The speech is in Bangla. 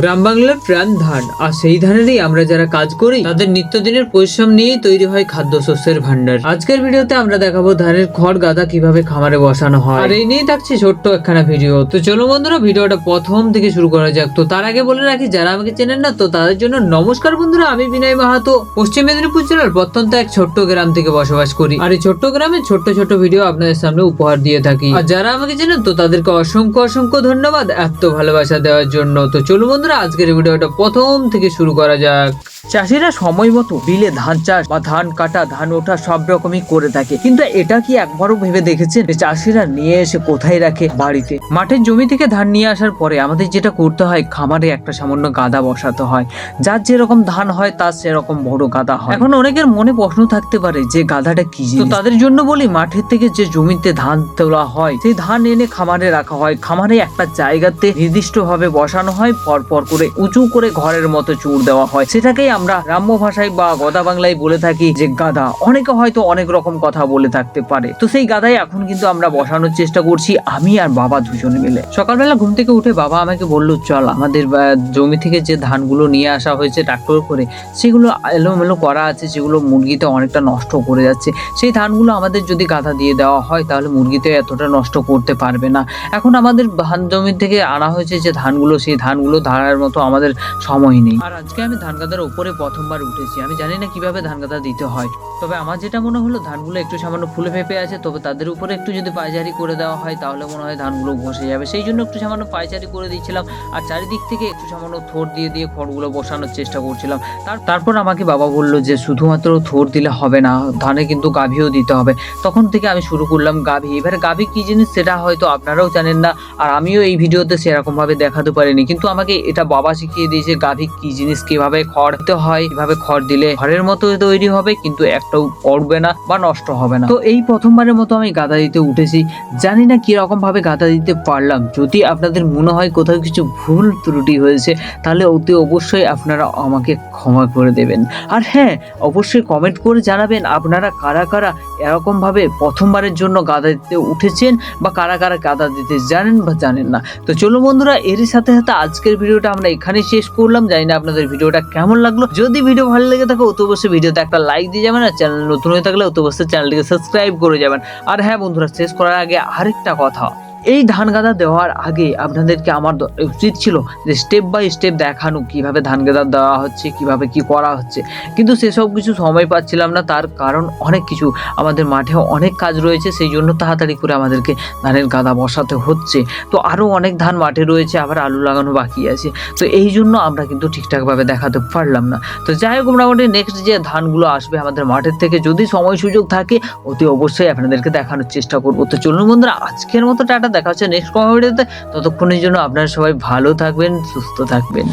গ্রাম বাংলার প্রাণ ধান। আর সেই ধানেরই আমরা যারা কাজ করি, তাদের নিত্যদিনের পরিশ্রম নিয়েই তৈরি হয় খাদ্যশস্যের ভান্ডার আজকের ভিডিওতে আমরা দেখাবো ধানের খড় গাদা কীভাবে খামারে বসানো হয়। আর এই নিয়ে থাকছে ছোট্ট একখানা ভিডিও। তো চলো বন্ধুরা, ভিডিওটা প্রথম থেকে শুরু করা যাক। তো তার আগে বলে রাখি, যারা আমাকে চেনেন না, তো তাদের জন্য নমস্কার বন্ধুরা। আমি বিনয় মাহাতো, পশ্চিম মেদিনীপুর জেলার প্রত্যন্ত এক ছোট্ট গ্রাম থেকে বসবাস করি। আর এই ছোট্ট গ্রামে ছোট্ট ছোট্ট ভিডিও আপনাদের সামনে উপহার দিয়ে থাকি। আর যারা আমাকে চেনেন, তো তাদেরকে অসংখ্য অসংখ্য ধন্যবাদ এত ভালোবাসা দেওয়ার জন্য। তো চলো বন্ধুরা, আজকের ভিডিওটা প্রথম থেকে শুরু করা যাক। চাষিরা সময় মতো বিলে ধান চাষ বা ধান কাটা, ধান ওঠা সব রকমই করে থাকে। কিন্তু এটা কি একবারও ভেবে দেখেছেন যে চাষিরা নিয়ে এসে কোথায় রাখে বাড়িতে? মাঠের জমি থেকে ধান নিয়ে আসার পরে আমাদের যেটা করতে হয়, খামারে একটা সামান্য গাদা বসাতে হয়। যার যেরকম ধান হয়, তার সেরকম বড় গাদা হয়। এখন অনেকের মনে প্রশ্ন থাকতে পারে যে গাদাটা কি তো তাদের জন্য বলি, মাঠের থেকে যে জমিতে ধান তোলা হয়, সেই ধান এনে খামারে রাখা হয়। খামারে একটা জায়গাতে নির্দিষ্ট ভাবে বসানো হয় পর পর করে উঁচু করে ঘরের মতো চুর দেওয়া হয়। সেটাকেই আমরা গ্রাম্য ভাষায় বা গদা বাংলায় বলে থাকি যে গাদা অনেকে হয়তো অনেক রকম কথা বলে থাকতে পারে। তো সেই গাদায় এখন কিন্তু আমরা বসানোর চেষ্টা করছি, আমি আর বাবা দুজনে মিলে। সকালবেলা ঘুম থেকে উঠে বাবা আমাকে বলল, চল, আমাদের জমি থেকে যে ধানগুলো নিয়ে আসা হয়েছে ট্রাক্টর করে, সেগুলো এলোমেলো করা আছে যেগুলো মুরগিতে অনেকটা নষ্ট করে যাচ্ছে। সেই ধানগুলো আমাদের যদি গাদা দিয়ে দেওয়া হয়, তাহলে মুরগিতে এতটা নষ্ট করতে পারবে না। এখন আমাদের ধান জমি থেকে আনা হয়েছে যে ধানগুলো, সেই ধানগুলো ধারার মতো আমাদের সময় নেই। আর আজকে আমি ধান গাদার উপরে প্রথমবার উঠেছি। আমি জানি না কীভাবে ধান গাদা দিতে হয়। তবে আমার যেটা মনে হলো, ধানগুলো একটু সামান্য ফুলে ফেপে আছে, তবে তাদের উপরে একটু যদি পায়চারি করে দেওয়া হয়, তাহলে মনে হয় ধানগুলো ঘষে যাবে। সেই জন্য একটু সামান্য পায়চারি করে দিয়েছিলাম। আর চারিদিক থেকে একটু সামান্য থোর দিয়ে দিয়ে খড়গুলো বসানোর চেষ্টা করছিলাম। তার, তারপর আমাকে বাবা বলল যে, শুধুমাত্র থোর দিলে হবে না, ধানে কিন্তু গাভীও দিতে হবে। তখন থেকে আমি শুরু করলাম গাভী। এবারে গাভী কি জিনিস, সেটা হয়তো আপনারাও জানেন না, আর আমিও এই ভিডিওতে সেরকমভাবে দেখাতে পারিনি। কিন্তু আমাকে এটা বাবা শিখিয়ে দিয়েছে গাভী কি জিনিস কীভাবে খড় দিতে হয়? কীভাবে খড় দিলে ঘরের মতো তৈরি হবে, কিন্তু একটাও পড়বে না বা নষ্ট হবে না। তো এই প্রথমবারের মতো আমি গাদা দিতে উঠেছি। জানি না কীরকম ভাবে গাদা দিতে পারলাম। যদি আপনাদের মনে হয় কোথাও কিছু ভুল ত্রুটি হয়েছে, তাহলে অতি অবশ্যই আপনারা আমাকে ক্ষমা করে দেবেন। আর হ্যাঁ অবশ্যই কমেন্ট করে জানাবেন আপনারা কারা কারা এরকমভাবে প্রথমবারের জন্য গাদা দিতে উঠেছেন বা কারা কারা গাদা দিতে জানেন বা জানেন না। তো চলো বন্ধুরা, এরই সাথে সাথে আজকের ভিডিওটা আমরা এখানে শেষ করলাম। জানি না আপনাদের ভিডিওটা কেমন লাগল। যদি ভিডিও ভালো লেগে থাকে অত অবশ্যই ভিডিওতে একটা লাইক দিয়ে যাবেন আর চ্যানেল নতুন হয়ে থাকলে অত অবশ্যই চ্যানেলটিকে সাবস্ক্রাইব করে যাবেন। আর হ্যাঁ বন্ধুরা, শেষ করার আগে আরেকটা কথা। এই ধান গাদা দেওয়ার আগে আপনাদেরকে আমার উচিত ছিল যে স্টেপ বাই স্টেপ দেখানো কীভাবে ধান গাদা দেওয়া হচ্ছে, কীভাবে কি করা হচ্ছে। কিন্তু সেসব কিছু সময় পাচ্ছিলাম না, তার কারণ অনেক কিছু আমাদের মাঠে অনেক কাজ রয়েছে, সেই জন্য তাড়াতাড়ি করে আমাদেরকে ধানের গাদা বসাতে হচ্ছে। তো আরও অনেক ধান মাঠে রয়েছে, আবার আলু লাগানো বাকি আছে। তো এই জন্য আমরা কিন্তু ঠিকঠাকভাবে দেখাতে পারলাম না। তো যাই হোক, মোটামুটি নেক্সট যে ধানগুলো আসবে আমাদের মাঠের থেকে যদি সময় সুযোগ থাকে, অতি অবশ্যই আপনাদেরকে দেখানোর চেষ্টা করব। তো চলুন বন্ধুরা, আজকের মতো টাটা দেখা হচ্ছে নেক্সট কমেডিতে ততক্ষণের জন্য আপনারা সবাই ভালো থাকবেন সুস্থ থাকবেন।